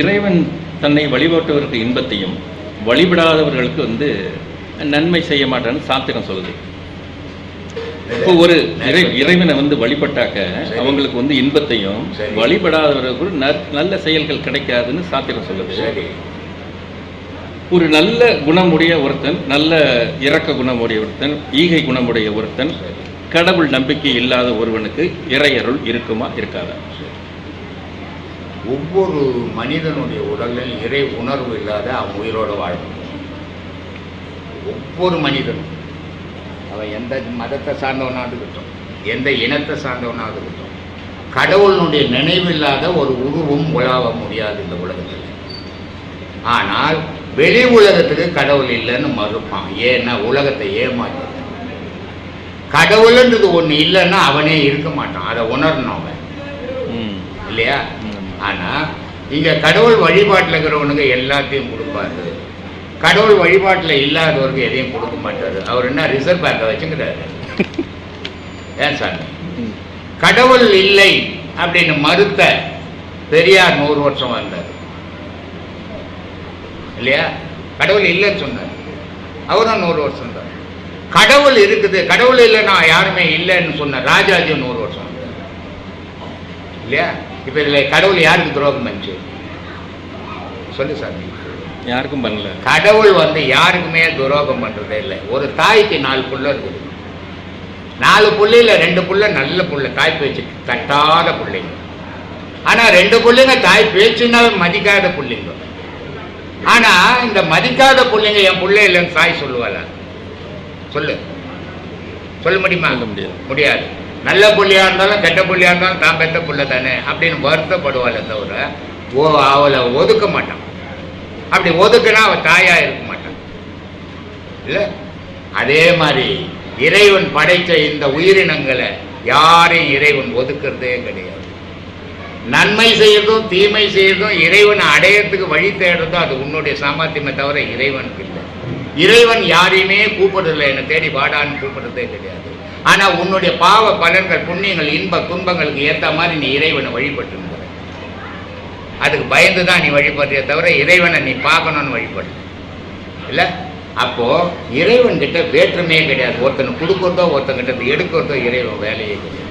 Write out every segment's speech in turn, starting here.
இறைவன் தன்னை வழிபட்டவர்களுக்கு இன்பத்தையும் வழிபடாதவர்களுக்கு வந்து நன்மை செய்ய மாட்டான்னு சாத்திரம் சொல்லுது. இப்போ ஒரு இறை இறைவனை வந்து வழிபட்டாக்க அவங்களுக்கு வந்து இன்பத்தையும் வழிபடாதவர்களுக்கு ந நல்ல செயல்கள் கிடைக்காதுன்னு சாத்திரம் சொல்லுது. ஒரு நல்ல குணமுடைய ஒருத்தன் நல்ல இறக்க குணமுடைய ஒருத்தன் ஈகை குணமுடைய ஒருத்தன் கடவுள் நம்பிக்கை இல்லாத ஒருவனுக்கு இறையருள் இருக்குமா இருக்காதா? ஒவ்வொரு மனிதனுடைய உடலில் இறை உணர்வு இல்லாத அவன் உயிரோட வாழ முடியும் ஒவ்வொரு மனிதனும் அவன் எந்த மதத்தை சார்ந்தவனாக இருக்கட்டும் எந்த இனத்தை சார்ந்தவனாக இருக்கட்டும் கடவுளினுடைய நினைவில்லாத ஒரு உருவம் உலாவ முடியாது இந்த உலகத்தில். ஆனால் வெளி உலகத்துக்கு கடவுள் இல்லைன்னு மறுப்பான். ஏன்னா உலகத்தை ஏமாற்ற கடவுள்ன்றது ஒன்று இல்லைன்னா அவனே இருக்க மாட்டான். அதை உணரணும் அவன். ம். இல்லையா? ம். ஆனா இங்க கடவுள் வழிபாட்டில் இருக்கிறவனுக்கு எல்லாத்தையும் கொடுப்பாரு. கடவுள் வழிபாட்டில் இல்லாதவருக்கு எதையும் கொடுக்க மாட்டாரு. அவர் என்ன ரிசர்வ் பேங்கை வச்சுக்கிறாரு? ஏன் சார். கடவுள் இல்லை அப்படின்னு மறுத்த பெரியார் நூறு வருஷம் வந்தார் இல்லையா? கடவுள் இல்லைன்னு சொன்னார். அவரும் நூறு வருஷம் தான். கடவுள் இருக்குது. கடவுள் இல்லைன்னா யாருமே இல்லைன்னு சொன்ன ராஜாஜி நூறு வருஷம் இல்லையா? இப்போ இதில் கடவுள் யாருக்கு துரோகம் பண்ணுச்சு? சொல்லு சாமி. யாருக்கும் பண்ணல. கடவுள் வந்து யாருக்குமே துரோகம் பண்றதே இல்லை. ஒரு தாய்க்கு நாலு புள்ள இருக்குது. நாலு புள்ளையில ரெண்டு புள்ள நல்ல புள்ள தாய் பேச்சு தட்டாத பிள்ளைங்க ஆனா ரெண்டு புள்ளைங்க தாய் பேச்சுனாலும் மதிக்காத புள்ளைங்க ஆனா இந்த மதிக்காத புள்ளைங்க என் புள்ள இல்லைன்னு தாய் சொல்லுவாள? சொல்லு. சொல்ல முடியுமா? முடியாது. முடியாது. நல்ல புள்ளையா இருந்தாலும் கெட்ட புள்ளையா இருந்தாலும் தான் பெற்ற புள்ள தானே அப்படின்னு வருத்தப்படுவாளே தவிர ஓ அவளை ஒதுக்க மாட்டான். அப்படி ஒதுக்குனா அவள் தாயா இருக்க மாட்டான். இல்ல? அதே மாதிரி இறைவன் படைத்த இந்த உயிரினங்களை யாரையும் இறைவன் ஒதுக்குறதே கிடையாது. நன்மை செய்யறதும் தீமை செய்யறதும் இறைவனை அடையறதுக்கு வழி தேடுறதும் அது உன்னுடைய சாமர்த்தியமே தவிர இறைவனுக்கு இல்லை. இறைவன் யாரையுமே கூப்பிடுறதில்லை. என்னை தேடி வாடான்னு கூப்பிடுறதே கிடையாது. ஆனால் உன்னுடைய பாவ பலன்கள் புண்ணியங்கள் இன்ப துன்பங்களுக்கு ஏற்ற மாதிரி நீ இறைவனை வழிபட்டு அதுக்கு பயந்து தான் நீ வழிபடுறிய தவிர இறைவனை நீ பார்க்கணும்னு வழிபடு. இல்லை? அப்போது இறைவன்கிட்ட வேற்றுமையே கிடையாது. ஒருத்தனுக்கு கொடுக்கறதோ ஒருத்தங்கிட்ட எடுக்கிறதோ இறைவன் வேலையே கிடையாது.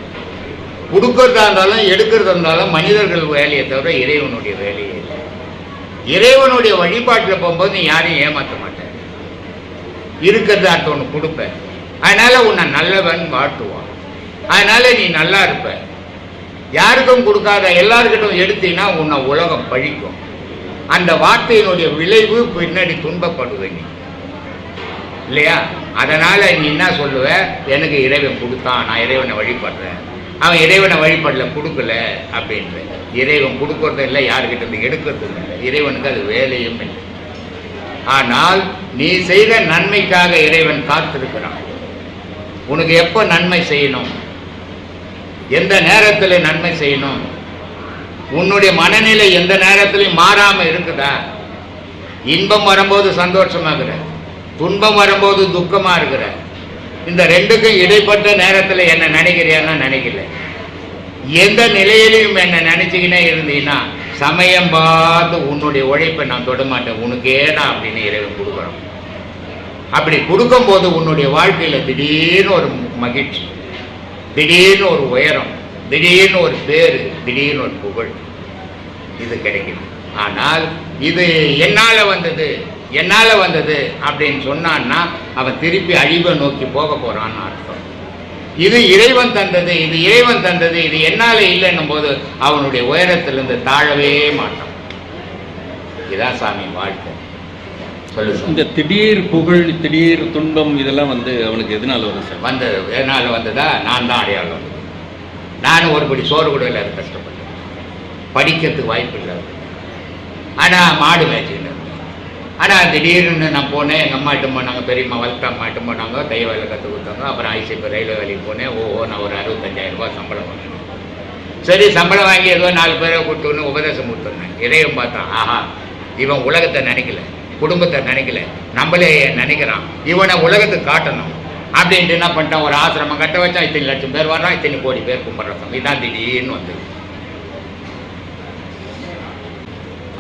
கொடுக்கறதா இருந்தாலும் எடுக்கிறதா இருந்தாலும் மனிதர்கள் வேலையை தவிர இறைவனுடைய வேலையே இல்லை. இறைவனுடைய வழிபாட்டில் போகும்போது நீ யாரையும் ஏமாற்ற மாட்டேன் இருக்கிறதாட்ட ஒன்று கொடுப்பேன் அதனால உன்னை நல்லவன் வாழ்த்துவான் அதனால நீ நல்லா இருப்ப. யாருக்கும் கொடுக்காத எல்லாருக்கிட்டும் எடுத்தீங்கன்னா உன்னை உலகம் பழிக்கும். அந்த வார்த்தையினுடைய விளைவு பின்னாடி துன்பப்படுவ நீ. இல்லையா? அதனால நீ என்ன சொல்லுவ? எனக்கு இறைவன் கொடுத்தான் நான் இறைவனை வழிபடுறேன். அவன் இறைவனை வழிபடல கொடுக்கல அப்படின்ற. இறைவன் கொடுக்கறதும் இல்லை யாருக்கிட்ட இருந்து எடுக்கிறதும் இல்லை. இறைவனுக்கு அது வேலையும் இல்லை. ஆனால் நீ செய்த நன்மைக்காக இறைவன் காத்திருக்கிறான். உனக்கு எப்போ நன்மை செய்யணும்? எந்த நேரத்தில் நன்மை செய்யணும்? உன்னுடைய மனநிலை எந்த நேரத்திலையும் மாறாமல் இருக்குதா? இன்பம் வரும்போது சந்தோஷமாகிற துன்பம் வரும்போது துக்கமாக இருக்கிற இந்த ரெண்டுக்கும் இடைப்பட்ட நேரத்தில் என்ன நினைக்கிறியான்னா நினைக்கல. எந்த நிலையிலையும் என்ன நினைச்சுக்கினே இருந்தீங்கன்னா சமயம் பார்த்து உன்னுடைய உழைப்பை நான் தொட மாட்டேன். உனக்கு நான் அப்படின்னு இறைவன் கொடுக்குறோம் அப்படி கொடுக்கும்போது உன்னுடைய வாழ்க்கையில் திடீர்னு ஒரு மகிழ்ச்சி திடீர்னு ஒரு உயரம் திடீர்னு ஒரு பேரு திடீர்னு ஒரு புகழ். இது கிடைக்கும் ஆனால் இது என்னால் வந்தது என்னால் வந்தது அப்படின்னு சொன்னான்னா அவன் திருப்பி அழிவை நோக்கி போக போகிறான்னு அர்த்தம். இது இறைவன் தந்தது இது இறைவன் தந்தது இது என்னால் இல்லைன்னும் போது அவனுடைய உயரத்திலிருந்து தாழவே மாட்டான். இதான் சாமி வாழ்க்கை. சொல்லு சாமி. இந்த திடீர் புகழ் திடீர் துன்பம் இதெல்லாம் வந்து அவனுக்கு எதனால வரும் சார்? வந்தது எதனால வந்ததா? நான் தான் அடையாளம். நானும் ஒருபடி சோறு கூட இல்லை கஷ்டப்பட்டேன். படிக்கிறதுக்கு வாய்ப்பு இல்லை. ஆனால் மாடு மேய்ச்சிக்கிட்டு ஆனால் திடீர்னு நான் போனேன். எங்கள் அம்மா இட்டு போனாங்க பெரியம்மா வளர்த்த அம்மா இட்டு போனாங்க தைய வேலை கற்றுக் கொடுத்தாங்க. அப்புறம் ஐசிபி ரயில்வே வேலைக்கு போனேன். ஓ நான் ஒரு அறுபத்தஞ்சாயிரம் ரூபாய் சம்பளம் வாங்கினேன். சரி சம்பளம் வாங்கி ஏதோ நாலு பேரை கூப்பிட்டுன்னு உபதேசம் கொடுத்துருந்தேன். இறைவன் பார்த்தான் ஆஹா இவன் உலகத்தை நினைக்கல. குடும்பத்தை நினைக்கல. நம்மளே நினைக்கிறான். இவனை உலகத்துக்கு காட்டணும். அப்படின்ட்டு என்ன பண்ணிட்டான்? ஒரு ஆசிரமம் கட்ட வச்சா இத்தனை லட்சம் பேர் வர்றான் இத்தனை கோடி பேர் கும்பிட்றாங்க இதான் திடீர்னு வந்து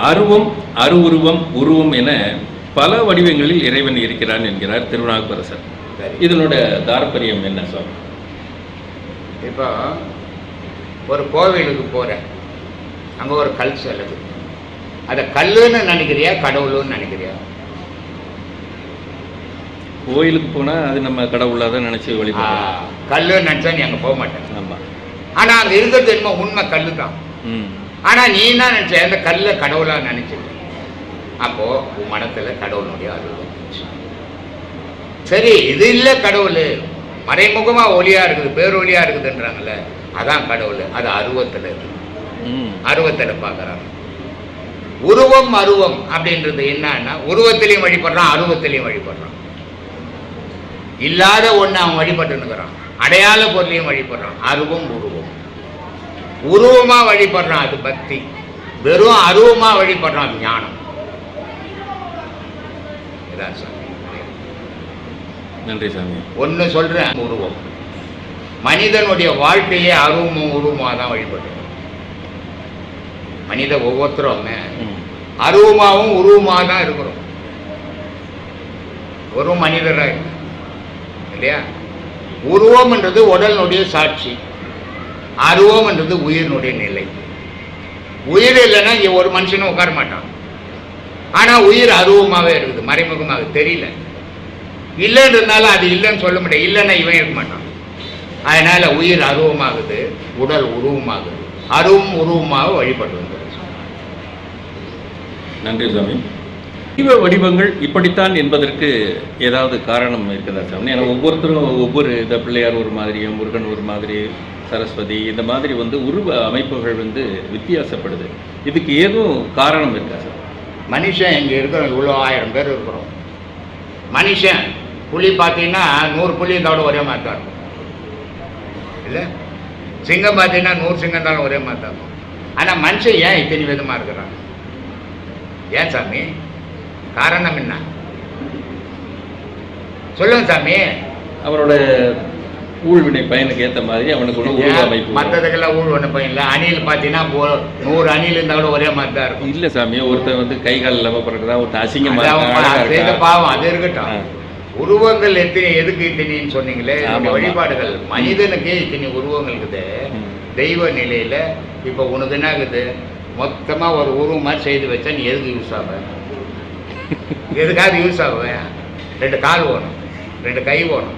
அருவம் அருவுருவம் உருவம் என பல வடிவங்களில் இறைவன் இருக்கிறான் என்கிறார் திருநாவுக்கரசர். சரி. இதனோட தாற்பயம் என்ன சுவாமி இப்போ ஒரு கோவிலுக்கு போகிறேன் அங்கே ஒரு கல் செல்லுது. அதை கல்லுன்னு நினைக்கிறியா கடவுளுன்னு நினைக்கிறியா? கோயிலுக்கு போனா அது நம்ம கடவுளாக தான் நினைச்சு வழிபடுறோம். கல்லுன்னு நினச்சா நீ அங்கே போக மாட்டேன் ஆமா. ஆனால் அங்கே இருக்கிறது என்னமோ உண்மை கல்லு தான் ஆனால் நீ என்ன நினச்ச? அந்த கல்லை கடவுளாக நினச்சிட்ட அப்போது உன் மனத்தில் கடவுளுடைய அருள் சரி இது இல்லை கடவுள். மறைமுகமாக ஒளியாக இருக்குது பேரொழியாக இருக்குதுன்றாங்கல்ல அதான் கடவுள். அது அருவத்தில் இருக்குது அருவத்தில் பார்க்குறாங்க உருவம் அருவம் அப்படின்றது என்னன்னா உருவத்திலையும் வழிபடுறான் அருவத்திலையும் வழிபடுறான். இல்லாத ஒன்று அவன் வழிபட்டுனுக்குறான் அடையாள பொருளையும் வழிபடுறான். அருவம் உருவம். உருவமா வழிபடுறான் அது பக்தி. வெறும் அருவமா வழிபடுறான் அது ஞானம். இதான் சாமி. நன்றி சாமி. ஒன்று சொல்கிறேன் உருவம். மனிதனுடைய வாழ்க்கையே அருவமும் உருவமாக தான் வழிபடுறோம் மனித ஒவ்வொருத்தரும் அருவமாகவும் உருவமாக தான் இருக்கிறோம். ஒரு மனிதராக இல்லையா? உருவம்ன்றது உடலினுடைய சாட்சி. அருவம்ன்றது உயிரினுடைய நிலை. உயிர் இல்லைன்னா இங்கே ஒரு மனுஷனும் உட்கார மாட்டான். ஆனால் உயிர் அருவமாகவே இருக்குது மறைமுகமாக தெரியல. இல்லைன்றதுனால அது இல்லைன்னு சொல்ல முடியாது. இல்லைன்னா இவன் இருக்க மாட்டான். அதனால உயிர் அருவமாகுது உடல் உருவமாகுது. அருவம் உருவமாக வழிபட்டு வந்துருச்சு நன்றி சாமி தெய்வ வடிவங்கள் இப்படித்தான் என்பதற்கு ஏதாவது காரணம் இருக்குதா சாமி? ஏன்னா ஒவ்வொருத்தரும் ஒவ்வொரு இந்த பிள்ளையார் ஒரு மாதிரியும் முருகன் ஒரு மாதிரி சரஸ்வதி இந்த மாதிரி வந்து உருவ அமைப்புகள் வந்து வித்தியாசப்படுது. இதுக்கு ஏதும் காரணம் இருக்கா சார் மனுஷன் இங்கே இருக்கிறோம் இவ்வளோ ஆயிரம் பேர் இருக்கிறோம். மனுஷன் புலி பார்த்தீங்கன்னா நூறு புலி கூட ஒரே மாதிரி தான் இருக்கும். இல்லை? சிங்கம் பார்த்தீங்கன்னா நூறு சிங்கம் இருந்தாலும் ஒரே மாதிரி தான் ஆனால் மனுஷன் ஏன் இத்தனை விதமாக இருக்கிறான்? ஏன் சாமி? காரணம் என்ன? சொல்லுங்க சாமி. அவரோட ஊழ்வினை பயனுக்கு ஏற்ற மாதிரி அவனுக்கு உருவ அமைப்பு. மற்றதுக்கெல்லாம் ஊழ் ஒன்று பையன் இல்லை. அணில் பார்த்தீங்கன்னா நூறு அணில் இருந்தால் கூட ஒரே மாதிரி தான் இருக்கும். இல்ல சாமி ஒருத்தன் வந்து கை கால் இல்லாம பிறகுதான் ஒருத்தன் அசிங்கமா அது அவன் இருக்கான், அழகா செய்த இருக்கான். பாவம் அது இருக்கட்டும். உருவங்கள் எத்தனை எதுக்கு இத்தனைன்னு சொன்னீங்களே. வழிபாடுகள் மனிதனுக்கு இத்தனை உருவங்கள் இருக்குது. தெய்வ நிலையில இப்போ உனக்கு என்ன ஆகுது மொத்தமா ஒரு உருவம் மாதிரி செய்து வச்சா நீ எதுக்கு யூஸ் ஆவ? எதுக்காவது யூஸ் ஆவ? ரெண்டு கால் வேணும் ரெண்டு கை வேணும்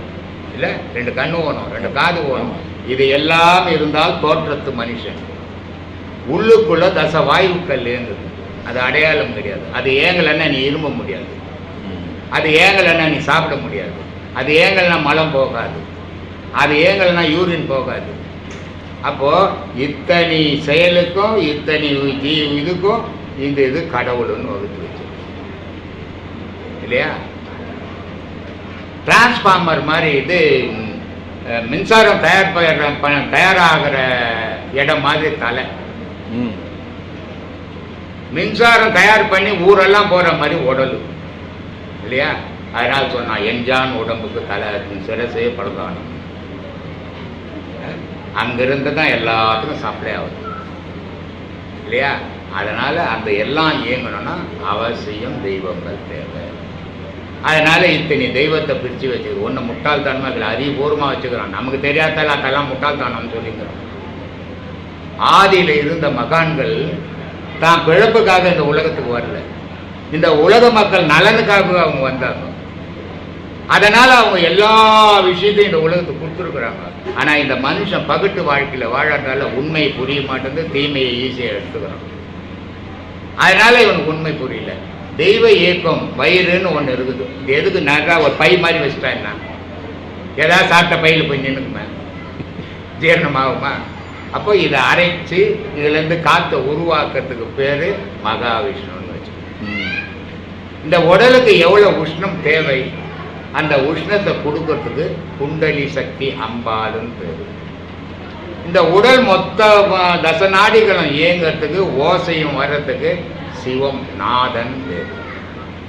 இல்ல? ரெண்டு கண்ணு வேணும் ரெண்டு காது வேணும் இது எல்லாம் இருந்தால் தோற்றத்து மனுஷன். உள்ளுக்குள்ள தச வாயுக்கள் இயங்குது அது அடையாளம் கிடையாது அது ஏங்கலைன்னா நீ இரும்ப முடியாது. அது ஏங்கலைன்னா நீ சாப்பிட முடியாது. அது ஏங்கலைன்னா மலம் போகாது. அது ஏங்கலைன்னா யூரின் போகாது. அப்போ இத்தனை செயலுக்கும் இத்தனை ஜீ இதுக்கும் இந்த இது கடவுள்னு வகுத்து வச்சு இல்லையா? டிரான்ஸ்ஃபார்மர் மாதிரி இது மின்சாரம் தயார் பண்ற- ப- தயாராகிற இடம் மாதிரி தலை. மின்சாரம் தயார் பண்ணி ஊரெல்லாம் போற மாதிரி உடலு இல்லையா? அதனால் சொன்னான் எஞ்சான் உடம்புக்கு தலை சிரசே படுதானம் அங்கிருந்து தான் எல்லாத்துக்கும் சப்ளை ஆகுது. இல்லையா? அதனால அந்த எல்லாம் இயங்கணும்னா அவசியம் தெய்வங்கள் தேவை. அதனால இத்தனை தெய்வத்தை பிரித்து வச்சுக்கிறோம் ஒன்று முட்டாள்தனமாக இல்லை அறிவுபூர்வமாக வச்சுக்கிறோம் நமக்கு தெரியாதால அதெல்லாம் முட்டாள்தானம்னு சொல்லிக்கிறோம் ஆதியில் இருந்த மகான்கள் தான் பிழப்புக்காக இந்த உலகத்துக்கு வரல. இந்த உலக மக்கள் நலனுக்காக அவங்க வந்தாங்க. அதனால அவங்க எல்லா விஷயத்தையும் இந்த உலகத்துக்கு கொடுத்துருக்குறாங்க. ஆனா இந்த மனுஷன் பகுட்டு வாழ்க்கையில வாழறதால உண்மை புரிய மாட்டேங்குது தீமையை ஈஸியாக எடுத்துக்கிறான். அதனால இவனுக்கு உண்மை புரியல. தெய்வ இயக்கம் வயிறுன்னு ஒன்று இருக்குது. இது எதுக்கு நகா ஒரு பை மாதிரி வச்சுட்டா என்ன? ஏதாவது சாப்பிட்ட பையில் போய் நின்றுக்குமே ஜீரணமாகுமா அப்போ இதை அரைச்சு இதுலேருந்து காற்றை உருவாக்குறதுக்கு பேர் மகாவிஷ்ணு. இந்த உடலுக்கு எவ்வளோ உஷ்ணம் தேவை? அந்த உஷ்ணத்தை கொடுக்கறதுக்கு குண்டலி சக்தி அம்பாளுன்னு பேர். இந்த உடல் மொத்த தசநாடிகளும் இயங்கிறதுக்கு ஓசையும் வர்றதுக்கு சிவம் நாதன் பேர்.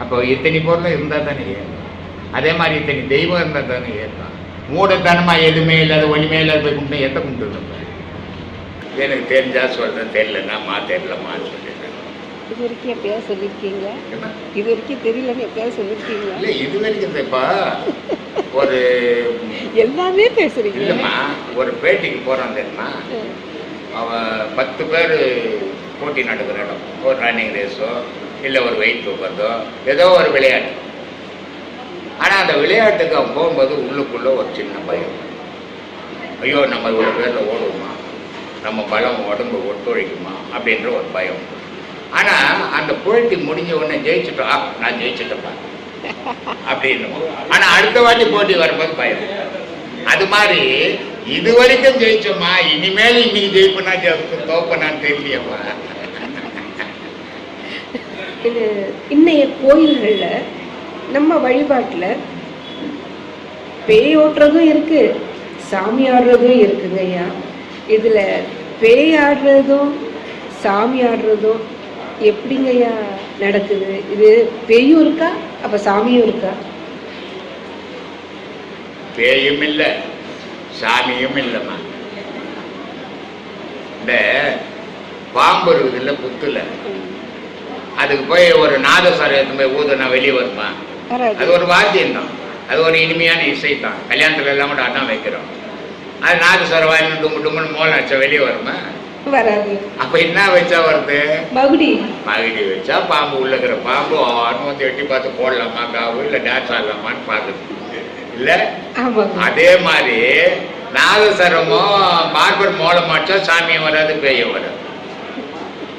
அப்போ இத்தனை பொருளும் இருந்தால் தானே இயங்கும் அதே மாதிரி இத்தனை தெய்வம் இருந்தால் தானே ஏற்கும் மூடத்தனமாக எதுவுமே இல்லாத ஒளிமே இல்லாத போய் கும்பிட்டு எத்த கும்பிட்டு எனக்கு தெரிஞ்சால் சொல்கிறேன் தெரியலன்னா மா தெரியலம்மான்னு சொல்லி. இது வரைக்கும் எப்பயாவது சொல்லியிருக்கீங்களா? இது வரைக்கும் தெரியலன்னு எப்பயாவது சொல்லியிருக்கீங்களா இல்ல இது வரைக்கும் இப்ப ஒரு எல்லாமே பேசுறீங்க. இல்லம்மா ஒரு பேட்டிக்கு போறான் தெரியுமா? அவன் பத்து பேர் போட்டி நடக்கிற இடம். ஒரு ரன்னிங் ரேஸோ இல்லை ஒரு வெயிட் தூக்கிறதோ ஏதோ ஒரு விளையாட்டு. ஆனால் அந்த விளையாட்டுக்கு அவன் போகும்போது உள்ளுக்குள்ள ஒரு சின்ன பயம். ஐயோ நம்ம இவ்வளோ பேரில் ஓடுவோமா? நம்ம பலம் உடம்பு ஒத்துழைக்குமா? அப்படின்ற ஒரு பயம். ஆனால் அந்த போட்டி முடிஞ்ச உடனே ஜெயிச்சுட்டோம். ஆ, நான் ஜெயிச்சிட்டேன்ப்பா. அப்படின்னு. ஆனால் அடுத்த வாட்டி போட்டி வரும்போது பயம். அது மாதிரி இது வரைக்கும் ஜெயிச்சோமா? இனிமேல் இன்னைக்கு ஜெயிப்பனா தோப்பனான்னு தெரியலையம்மா இது இன்னைய கோயில்களில் நம்ம வழிபாட்டில் பேய் ஓட்டுறதும் இருக்கு சாமி ஆடுறதும் இருக்குங்க ஐயா இதில் பேய் ஆடுறதும் சாமி ஆடுறதும் எப்படிங்க ஐயா நடக்குது? இது பேயும் இருக்கா? அப்போ சாமியும் இருக்கா? பேயும் இல்லை சாமியும் இல்லைம்மா. இந்த பாம்பு இருக்குது இல்லை புத்துல அதுக்கு போய் ஒரு நாதஸ்வரம் எடுத்து போய் ஊதுனா வெளியே வருமா? அது ஒரு வாத்தியம் தான் அது ஒரு இனிமையான இசை தான் கல்யாணத்துல எல்லாம் கூட அதான் வைக்கிறோம். அது நாதஸ்வரம் வாங்கி டும்மு டும்முன்னு மோளம் வச்சா வெளியே வருமா? வராது. அப்ப என்ன வச்சா வருது? மகுடி. மகிழி வச்சா பாம்பு உள்ள இருக்கிற பாம்பு ஆணும் வந்து எட்டி பார்த்து போடலாமா காவு? இல்லை டான்ஸ் ஆடலாமான்னு பார்க்குது இல்லை? அதே மாதிரி நாதஸ்வரமோ பார்பர் மோளம் அடிச்சா சாமியும் வராது பேயும் வராது.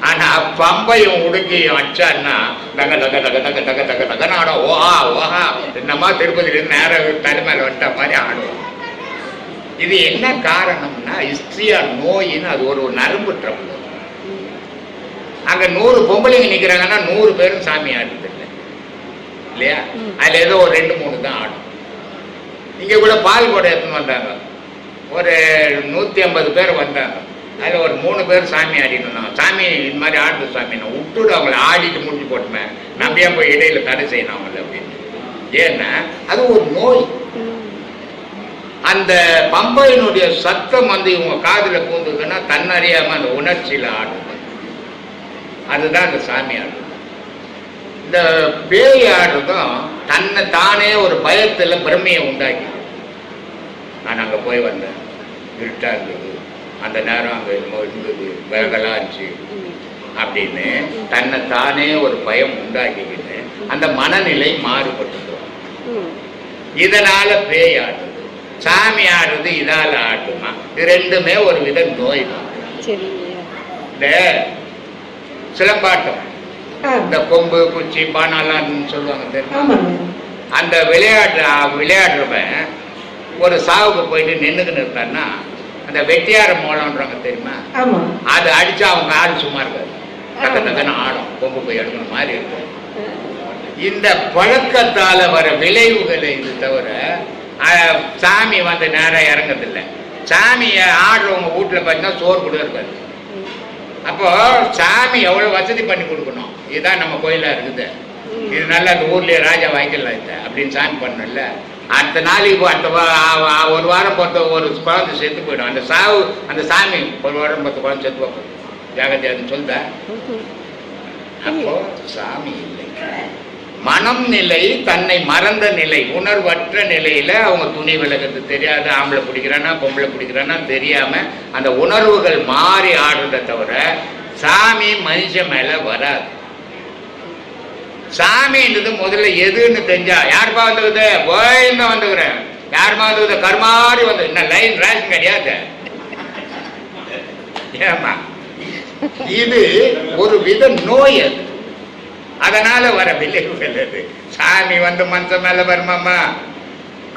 ஆனா பம்பையும் உடுக்கையும் அடிச்சான்னா தக தக தக தக தக தக தகன்னு ஆடும். ஓஹா ஓஹா. என்னமா திருப்பதியிலேருந்து நேரம் தலைமையில் வந்துட்ட மாதிரி ஆடுவோம் இது என்ன காரணம்னா ஹிஸ்ட்ரியா நோயின்னு அது ஒரு நரம்பு ட்ரபிள் அங்க நூறு பொம்பளைங்க நிக்கிறாங்கன்னா நூறு பேரும் சாமி ஆடுறது இல்லை. இல்லையா. அதுல ஏதோ ஒரு ரெண்டு மூணு தான் ஆடும் இங்க கூட பால் கூட எடுத்துன்னு வந்தாங்க. ஒரு நூத்தி ஐம்பது பேர் வந்தாங்க. அதுல ஒரு மூணு பேர் சாமி இருந்தாங்க. சாமி இந்த மாதிரி ஆடுது சாமி. நான் விட்டுடு அவங்கள ஆடிட்டு முடிஞ்சு போட்டுமே. நம்ம ஏன் போய் இடையில தடை செய்யணும் அவங்கள அப்படின்னு. ஏன்னா அது ஒரு நோய். அந்த பம்பையினுடைய சத்தம் வந்து இவங்க காதுல பூந்துக்குன்னா தன்னறியாம அந்த உணர்ச்சியில ஆடும். அதுதான் அந்த சாமி ஆடுறது இந்த பேய் ஆடுறதும் தன்னை தானே ஒரு பயத்துல பிரமையை உண்டாக்கி நான் அங்க போய் வந்தேன். இருட்டா இருந்தது. அந்த நேரம் அங்க என்னமோ இருந்தது. விலகலா இருந்துச்சு. அப்படின்னு தன்னை தானே ஒரு பயம் உண்டாக்கிக்கிட்டு அந்த மனநிலை மாறுபட்டது. ம். இதனால பேய் ஆடுறது சாமி ஆடுறது இதால ஆடுமா இது ரெண்டுமே ஒரு வித நோய் தான் இந்த சிலம்பாட்டம். இந்த கொம்பு குச்சி பானாலாம் சொல்லுவாங்க தெரியுமா? அந்த விளையாட்டு விளையாடுறவன் ஒரு சாவுக்கு போயிட்டு நின்றுக்கின்னு இருக்கான்னா அந்த வெட்டியார மோளம்ன்றாங்க தெரியுமா? அது அடிச்சா அவங்க ஆடு சும்மா இருக்காது. தக்க தக்கன்னு ஆடும். கொம்பு போய் எடுக்கணும் மாதிரி இருக்கும். இந்த பழக்கத்தால வர விளைவுகள் இது தவிர சாமி வந்து நேரம் இறங்குறதில்ல. சாமியை ஆடுறவங்க வீட்டில் பார்த்தீங்கன்னா சோறு கூட இருக்காது ம். அப்போ சாமி எவ்வளோ வசதி பண்ணி கொடுக்கணும்? இதுதான் நம்ம கோயிலாக இருக்குது. இது நல்லா அந்த ஊர்லயே ராஜா வாங்கிக்கலாம் இது அப்படின்னு சாமி பண்ணல அடுத்த நாளைக்கு அடுத்த ஒரு வாரம் பொறுத்த ஒரு குழந்தை செத்து போயிடும். அந்த சாவு அந்த சாமி ஒரு வாரம் பத்து குழந்தை செத்து போகும். ஜாகத்தியான்னு சொல்லுதா. அப்போ சாமி இல்லை. மனம் நிலை தன்னை மறந்த நிலை உணர்வற்ற நிலையில அவங்க துணி விலகிறது தெரியாது ஆம்பளை பிடிக்கிறானா பொம்பளை பிடிக்கிறானா தெரியாம அந்த உணர்வுகள் மாறி ஆடுறதை தவிர சாமி மனுஷன் மேல வராது. சாமின்றது முதல்ல எதுன்னு தெரிஞ்சா யாருப்பா வந்துக்குது போயின்னு வந்துக்கிறேன். யாருமா வந்துக்குது கருமாறி வந்து என்ன லைன் ரேஷன் கிடையாது ஏமா இது ஒரு வித நோய் அது. அதனால வர விளைவுகள் சாமி வந்து மனுஷன் மேல வருமாமா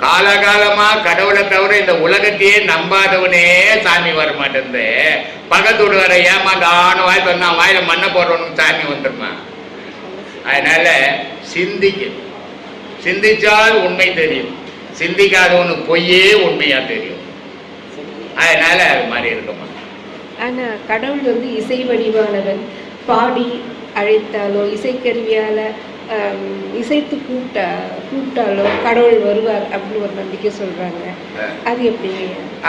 காலகாலமா கடவுளை தவிர இந்த உலகத்தையே நம்பாதவனே சாமி வர மாட்டேங்குது பக்கத்தோடு வர ஏமாந்த ஆணு வாய் சொன்னா வாயில மண்ணை போடுறவனுக்கு சாமி வந்துருமா. அதனால சிந்திக்கணும் சிந்திச்சால் உண்மை தெரியும். சிந்திக்காதவனுக்கு பொய்யே உண்மையா தெரியும். அதனால அது மாதிரி இருக்குமா. ஆனா கடவுள் வந்து இசை வடிவானவன் பாடி அழைத்தாலோ இசைக்கருவியால் இசைத்து கூட்ட கூப்பிட்டாலோ கடவுள் வருவார் அப்படின்னு ஒரு நம்பிக்கை சொல்கிறாங்க அது எப்படி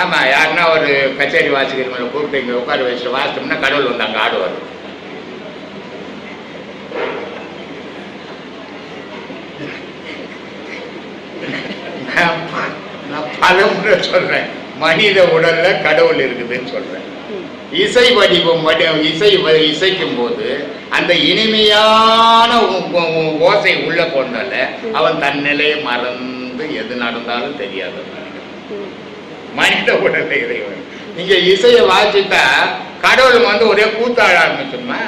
ஆமாம் யாருன்னா ஒரு கச்சேரி வாசிக்கிறவங்களை கூப்பிட்டு இங்கே உட்கார வச்சு வாசித்தோம்னா கடவுள் வந்து அங்கே ஆடுவார். நான் பலமுறை சொல்றேன். மனித உடல்ல கடவுள் இருக்குதுன்னு சொல்றேன். இசை வடிவம் இசை இசைக்கும் போது அந்த இனிமையான உ- ஓசை உள்ள போனால அவன் தன் நிலையை மறந்து எது நடந்தாலும் தெரியாது. மனித உடலை இறைவன். நீங்க இசையை வாசித்தா கடவுள் வந்து ஒரே கூத்தாழ ஆரம்பிச்சுமா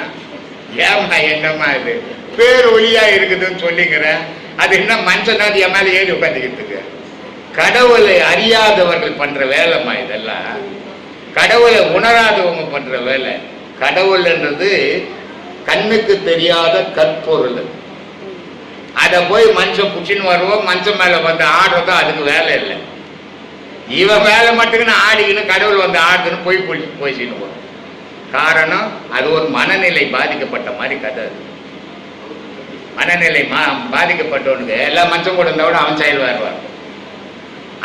ஏமா என்னம்மா இது? பேர் ஒளியா இருக்குதுன்னு சொல்லிக்கிறேன் அது என்ன மனுஷனாது என் மேலே ஏறி உட்காந்துக்கிட்டு கடவுளை அறியாதவர்கள் பண்ற வேலைம்மா இதெல்லாம். கடவுளை உணராதவங்க பண்ற வேலை. கடவுள்ன்றது கண்ணுக்கு தெரியாத கற்பொருள். அதை போய் மனுஷன் புச்சின்னு வருவோம் மனுஷன் மேலே வந்து ஆடுறதோ அதுக்கு வேலை இல்லை. இவன் வேலை மட்டுக்குன்னு ஆடிக்கின்னு கடவுள் வந்து ஆடுதுன்னு போய் போய் போய்ச்சின்னு காரணம் அது ஒரு மனநிலை பாதிக்கப்பட்ட மாதிரி கதை அது. மனநிலை மா பாதிக்கப்பட்டவனுக்கு எல்லா மனுஷன் கூட இருந்தால் கூட அவன் செயல் வருவான்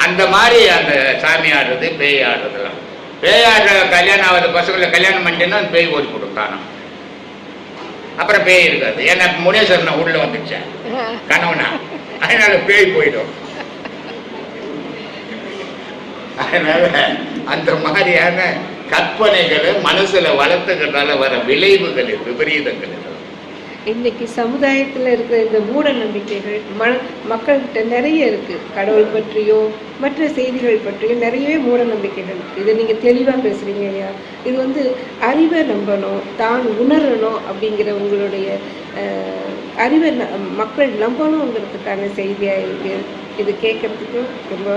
அந்த மாதிரி அந்த சாமி ஆடுறது பேய் ஆடுறதுலாம் பேய் ஆடுற கல்யாணம் ஆகாத பசங்களை கல்யாணம் பண்ணிட்டேன்னா அந்த பேய் ஓடி கொடுத்தானா அப்புறம் பேய் இருக்காது. ஏன்னா முனேஸ்வரன் உள்ள வந்துச்சேன் கணவனா. அதனால பேய் போயிடும். அதனால அந்த மாதிரியான கற்பனைகளை மனசுல வளர்த்துக்கிறதால வர விளைவுகள் விபரீதங்கள். இன்னைக்கு சமுதாயத்தில் இருக்கிற இந்த மூட நம்பிக்கைகள் ம மக்கள்கிட்ட நிறைய இருக்கு. கடவுள் பற்றியோ மற்ற செய்திகள் பற்றியோ நிறையவே மூட நம்பிக்கைகள் இதை நீங்கள் தெளிவாக பேசுறீங்க ஐயா. இது வந்து அறிவை நம்பணும் தான் உணரணும் அப்படிங்கிற உங்களுடைய அறிவை ந- மக்கள் நம்பணுங்கிறதுக்கான செய்தியாக இருக்குது இது கேட்கறதுக்கும் ரொம்ப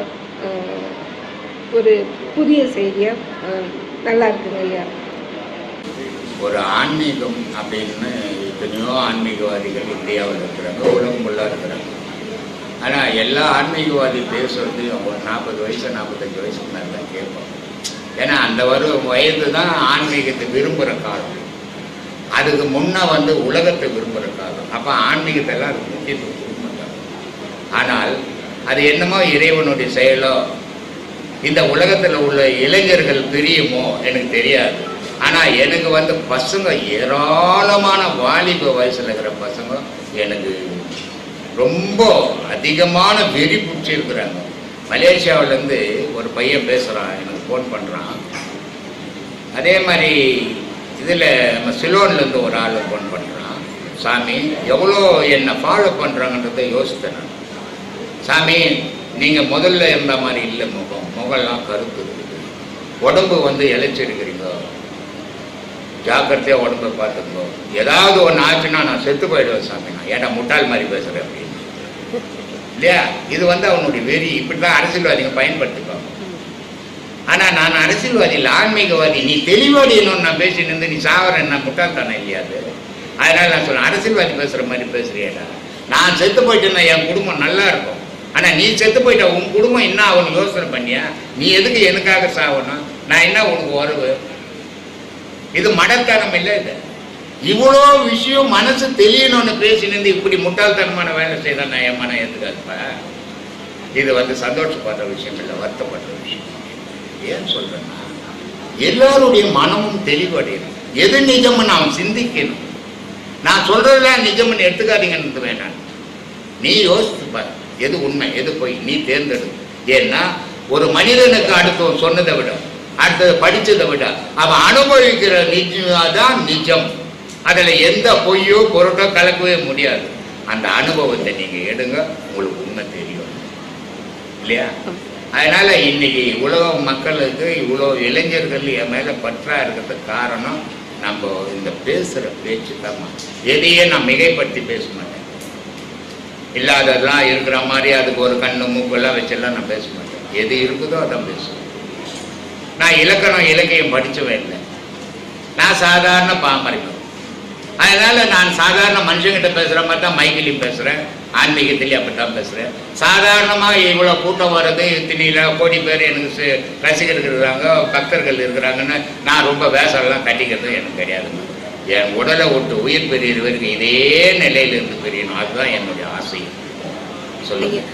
ஒரு புதிய செய்தியாக நல்லா இருக்குங்க ஐயா. ஒரு ஆன்மீகம் அப்படின்னு எத்தனையோ ஆன்மீகவாதிகள் இந்தியாவில் இருக்கிறாங்க உலகம் ஃபுல்லாக இருக்கிறாங்க. ஆனால் எல்லா ஆன்மீகவாதி பேசுறது ஒரு நாற்பது வயசு நாற்பத்தஞ்சு வயசுக்கு மேலே தான் கேட்போம் ஏன்னா அந்த வரும் வயது தான் ஆன்மீகத்தை விரும்புகிற காலம். அதுக்கு முன்னே வந்து உலகத்தை விரும்புகிற காலம். அப்போ ஆன்மீகத்தை எல்லாம் அதுக்கு முக்கியத்துவம் கொடுக்க ஆனால் அது என்னமோ இறைவனுடைய செயலோ இந்த உலகத்தில் உள்ள இளைஞர்கள் பிரியுமோ எனக்கு தெரியாது. ஆனால் எனக்கு வந்து பசங்க ஏராளமான வாலிப வயசில் இருக்கிற பசங்க எனக்கு ரொம்ப அதிகமான வெறி பிடிச்சிருக்கிறாங்க மலேசியாவிலேருந்து ஒரு பையன் பேசுகிறான் எனக்கு ஃபோன் பண்ணுறான் அதே மாதிரி இதில் நம்ம சிலோன்லேருந்து ஒரு ஆள் ஃபோன் பண்ணுறான் சாமி எவ்வளோ என்னை ஃபாலோ பண்ணுறாங்கன்றதை யோசித்தேன் நான். சாமி நீங்கள் முதல்ல இருந்த மாதிரி இல்லை முகம். முகம்லாம் கருத்து உடம்பு வந்து இழைச்சிருக்கிறீங்க ஜாக்கிரதையாக உடம்பை பார்த்துக்கோ. ஏதாவது ஒன்று ஆச்சுன்னா நான் செத்து போயிடுவேன் சாமி. நான் ஏன்னா முட்டாள் மாதிரி பேசுகிறேன் அப்படின்னு. இல்லையா? இது வந்து அவனுடைய வெறி. இப்படி தான் அரசியல்வாதிங்க பயன்படுத்திப்பாங்க. ஆனால் நான் அரசியல்வாதி இல்லை ஆன்மீகவாதி. நீ தெளிவாடியணும்னு நான் பேசிட்டு இருந்து நீ சாவர என்ன முட்டாள்தானே இல்லையா அது? அதனால் நான் சொல்கிறேன் அரசியல்வாதி பேசுகிற மாதிரி பேசுகிறேடா நான் செத்து போயிட்டேன்னா என் குடும்பம் நல்லா இருக்கும். ஆனால் நீ செத்து போயிட்ட உன் குடும்பம் என்ன அவனுக்கு யோசனை பண்ணியா? நீ எதுக்கு எனக்காக சாவணும்? நான் என்ன உனக்கு உறவு? இது மடத்தனம் இல்லை இது. இவ்வளோ விஷயம் மனசு தெரியணும்னு பேசி இப்படி முட்டாள்தனமான வேலை செய்தா நான் என் மனம் ஏற்றுக்காதுப்பா இது வந்து சந்தோஷப்படுற விஷயம் இல்லை வருத்தப்படுற விஷயம். ஏன் சொல்றேன்னா எல்லாருடைய மனமும் தெளிவடையணும். எது நிஜம்னு நாம் சிந்திக்கணும். நான் சொல்றதெல்லாம் நிஜம்னு எடுத்துக்காதீங்கன்னு வேண்டாம். நீ யோசித்து பாரு எது உண்மை எது பொய் நீ தேர்ந்தெடு. ஏன்னா ஒரு மனிதனுக்கு அடுத்தவன் சொன்னதை விட அடுத்தது படிச்சதை விட. அவன் அனுபவிக்கிற நிஜம்தான் நிஜம். அதில் எந்த பொய்யோ பொருட்டோ கலக்கவே முடியாது. அந்த அனுபவத்தை நீங்கள் எடுங்க உங்களுக்கு உண்மை தெரியும். இல்லையா? அதனால இன்னைக்கு உலக மக்களுக்கு இவ்வளோ இளைஞர்கள் என் மேலே பற்றா இருக்கிறதுக்கு காரணம் நம்ம இந்த பேசுகிற பேச்சு தான் எதையே நான் மிகைப்படுத்தி பேச மாட்டேன். இல்லாததெல்லாம் இருக்கிற மாதிரி அதுக்கு ஒரு கண்ணு மூக்கெல்லாம் வச்செல்லாம் நான் பேச மாட்டேன். எது இருக்குதோ அதான் பேசுவேன். நான் இலக்கணம் இலக்கியம் படித்தவன் இல்லை. நான் சாதாரண பாமரிப்பேன் அதனால் நான் சாதாரண மனுஷங்கிட்ட பேசுகிற மாதிரி தான் மைக்கிலையும் பேசுகிறேன் ஆன்மீகத்திலையும் அப்படி தான் பேசுகிறேன் சாதாரணமாக இவ்வளோ கூட்டம் வர்றது இத்தனையில் கோடி பேர் எனக்கு ரசிகர்கள் இருக்கிறாங்க பக்தர்கள் இருக்கிறாங்கன்னு நான் ரொம்ப வேஷம்லாம் கட்டிக்கிறது எனக்கு கிடையாது என் உடலை விட்டு உயிர் பெரியது வரைக்கும் இதே நிலையிலிருந்து பெரியணும். அதுதான் என்னுடைய ஆசை. சொல்லுங்கள்